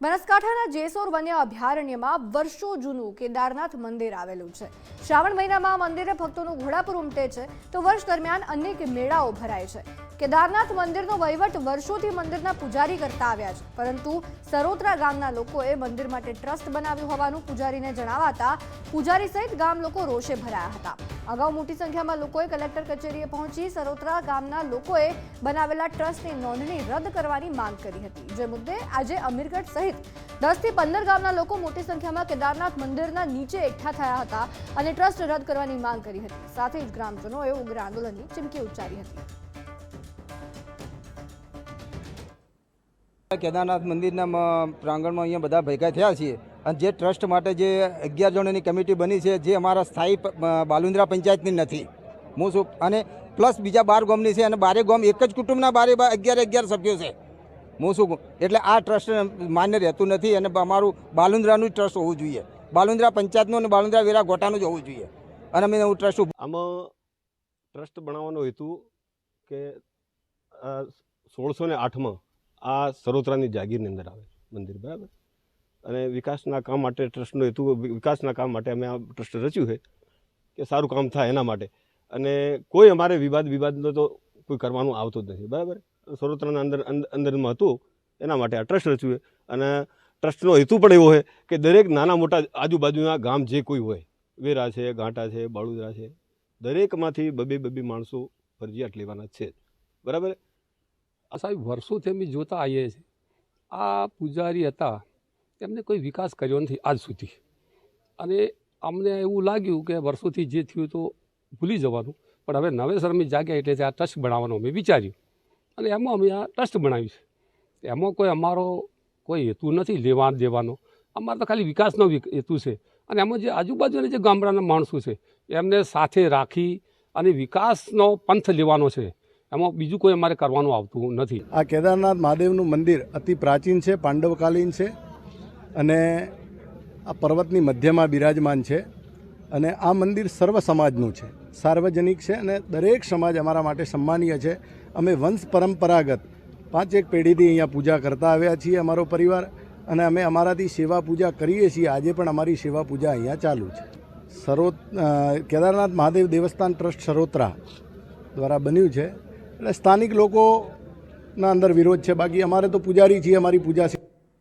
બનાસકાંઠાના જેસોર વન્ય અભયારણ્યમાં વર્ષો જૂનું કેદારનાથ મંદિર આવેલું છે. શ્રાવણ મહિનામાં મંદિરે ભક્તોનું ઘોડાપુર ઉમટે છે, તો વર્ષ દરમિયાન અનેક મેળાઓ ભરાય છે. કેદારનાથ મંદિરનો વહીવટ વર્ષોથી મંદિરના પૂજારી કરતા આવ્યા છે, પરંતુ સરોત્રા ગામના લોકોએ મંદિર માટે ટ્રસ્ટ બનાવ્યું હોવાનું પૂજારીને જણાવાતા, પૂજારી સહિત ગામ લોકો રોષે ભરાયા હતા. અગાઉ મોટી સંખ્યામાં લોકોએ કલેક્ટર કચેરીએ પહોંચી સરોત્રા ગામના લોકોએ બનાવેલા ટ્રસ્ટની નોંધણી રદ કરવાની માંગ કરી હતી. જે મુદ્દે આજે અમીરગઢ સહિત દસથી પંદર ગામના લોકો મોટી સંખ્યામાં કેદારનાથ મંદિરના નીચે એકઠા થયા હતા અને ટ્રસ્ટ રદ કરવાની માંગ કરી હતી. સાથે જ ગ્રામજનોએ ઉગ્ર આંદોલનની ચીમકી ઉચ્ચારી હતી. કેદારનાથ મંદિરના પ્રાંગણમાં અહીંયા બધા ભેગા થયા છીએ. અને જે ટ્રસ્ટ માટે જે અગિયાર જણોની કમિટી બની છે, જે અમારા સ્થાયી બાલુંદ્રા પંચાયતની નથી. હું શું, અને પ્લસ બીજા બાર ગામની છે અને બારે ગામ એક જ કુટુંબના બારે અગિયાર અગિયાર સભ્યો છે. હું શું એટલે આ ટ્રસ્ટ માન્ય રહેતું નથી અને અમારું બાલુંદ્રાનું જ ટ્રસ્ટ હોવું જોઈએ. બાલુંદ્રા પંચાયતનું અને બાલુંદ્રા વેરા ગોટાનું જ હોવું જોઈએ. અને અમે હું ટ્રસ્ટ આમાં ટ્રસ્ટ બનાવવાનો હેતુ કે સોળસો ને આઠમાં આ સરોત્રાની જાગીરની અંદર આવે મંદિર, બરાબર? અને વિકાસના કામ માટે ટ્રસ્ટનો હેતુ વિકાસના કામ માટે અમે આ ટ્રસ્ટ રચ્યું છે કે સારું કામ થાય એના માટે. અને કોઈ અમારે વિવાદ, વિવાદનો તો કોઈ કરવાનું આવતું જ નથી. બરાબર? સરોત્રાના અંદર, અંદ- અંદરમાં હતું, એના માટે આ ટ્રસ્ટ રચ્યું છે. અને ટ્રસ્ટનો હેતુ પણ એવો છે કે દરેક નાના મોટા આજુબાજુના ગામ જે કોઈ હોય, વેરા છે, ઘાંટા છે, બાળુદરા છે, દરેકમાંથી બબે બબે માણસો ફરજિયાત લેવાના છે બરાબર? સાહેબ, વર્ષોથી અમે જોતા આવીએ છીએ. આ પૂજારી હતા એમને કોઈ વિકાસ કર્યો નથી આજ સુધી. અને અમને એવું લાગ્યું કે વર્ષોથી જે થયું તો ભૂલી જવાનું, પણ હવે નવેસરમી જાગ્યા એટલે આ ટ્રસ્ટ બનાવવાનું અમે વિચાર્યું. અને એમાં અમે આ ટ્રસ્ટ બનાવ્યું છે. એમાં કોઈ અમારો કોઈ હેતુ નથી લેવા દેવાનો. અમારો તો ખાલી વિકાસનો વિક- હેતુ છે. અને એમાં જે આજુબાજુના જે ગામડાના માણસો છે, એમને સાથે રાખી અને વિકાસનો પંથ લેવાનો છે. એમાં બીજું કોઈ અમારે કરવાનું આવતું નથી. આ કેદારનાથ મહાદેવનું મંદિર અતિ પ્રાચીન છે, પાંડવકાલીન છે. અને આ પર્વતની મધ્યમાં બિરાજમાન છે અને આ મંદિર સર્વ સમાજનું છે. સાર્વજનિક છે અને દરેક સમાજ અમારા માટે સન્માનીય છે. અમે વંશ પરંપરાગત પાંચેક પેઢીથી અહીંયા પૂજા કરતા આવ્યા છીએ અમારો પરિવાર અને અમે અમારાથી સેવા પૂજા કરીએ છીએ. આજે પણ અમારી સેવા પૂજા અહીંયા ચાલુ છે. સરોત કેદારનાથ મહાદેવ દેવસ્થાન ટ્રસ્ટ સરોત્રા દ્વારા બન્યું છે. એટલે સ્થાનિક લોકોના અંદર વિરોધ છે. બાકી અમારે તો પૂજારી છીએ, અમારી પૂજા